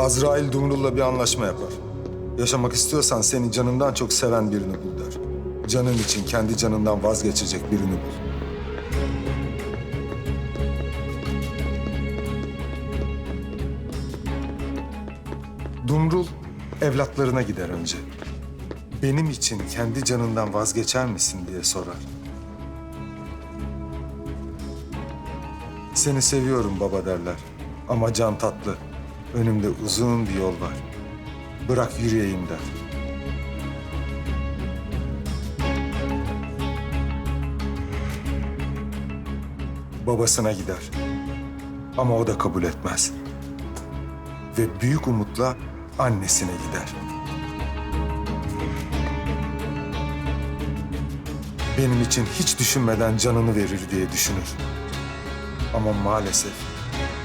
Azrail Dumrul'la bir anlaşma yapar. Yaşamak istiyorsan seni canından çok seven birini bul der. Canın için kendi canından vazgeçecek birini bul. Dumrul evlatlarına gider önce. Benim için kendi canından vazgeçer misin diye sorar. Seni seviyorum baba derler. Ama can tatlı. Önümde uzun bir yol var. Bırak yürüyeyim der. Babasına gider. Ama o da kabul etmez. Ve büyük umutla annesine gider. Benim için hiç düşünmeden canını verir diye düşünür. Ama maalesef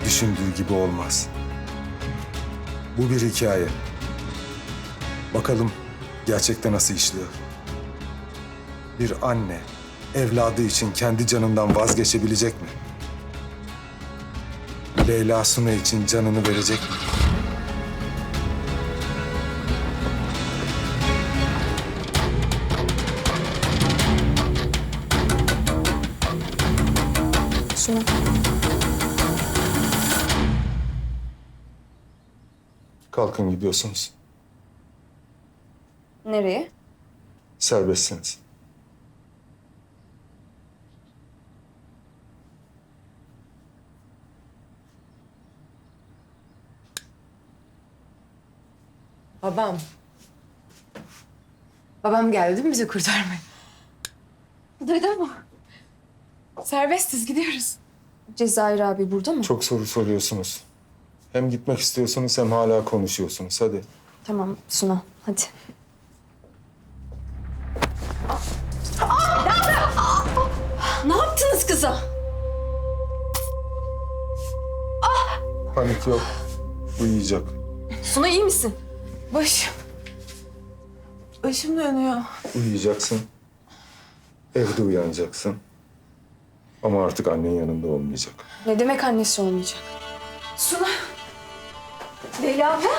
düşündüğü gibi olmaz. Bu bir hikaye. Bakalım gerçekte nasıl işliyor. Bir anne evladı için kendi canından vazgeçebilecek mi? Leyla Suna için canını verecek mi? Suna. Kalkın gidiyorsunuz. Nereye? Serbestsiniz. Babam. Babam geldi mi bizi kurtarmaya? Duydun mu? Serbestiz gidiyoruz. Cezayir abi burada mı? Çok soru soruyorsunuz. Hem gitmek istiyorsunuz hem hala konuşuyorsunuz. Hadi. Tamam Suna hadi. Ne yaptınız kıza? Panik yok. Uyuyacak. Suna iyi misin? Başım. Başım dönüyor. Uyuyacaksın. Evde uyanacaksın. Ama artık annen yanında olmayacak. Ne demek annesi olmayacak? Suna. Leyla abla.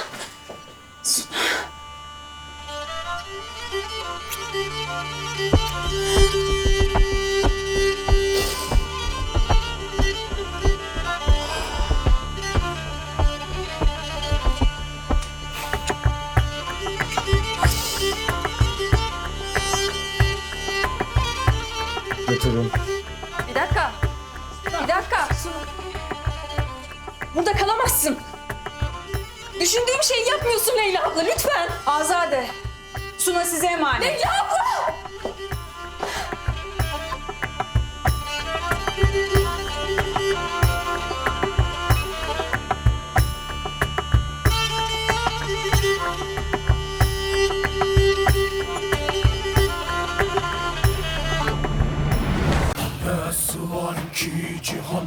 Götürün. Bir dakika. Bir dakika. Suna. Burada kalamazsın. Düşündüğüm şeyi yapmıyorsun Leyla abla lütfen. Azade. Suna size emanet. Leyla abla. Nasıl var ki cihan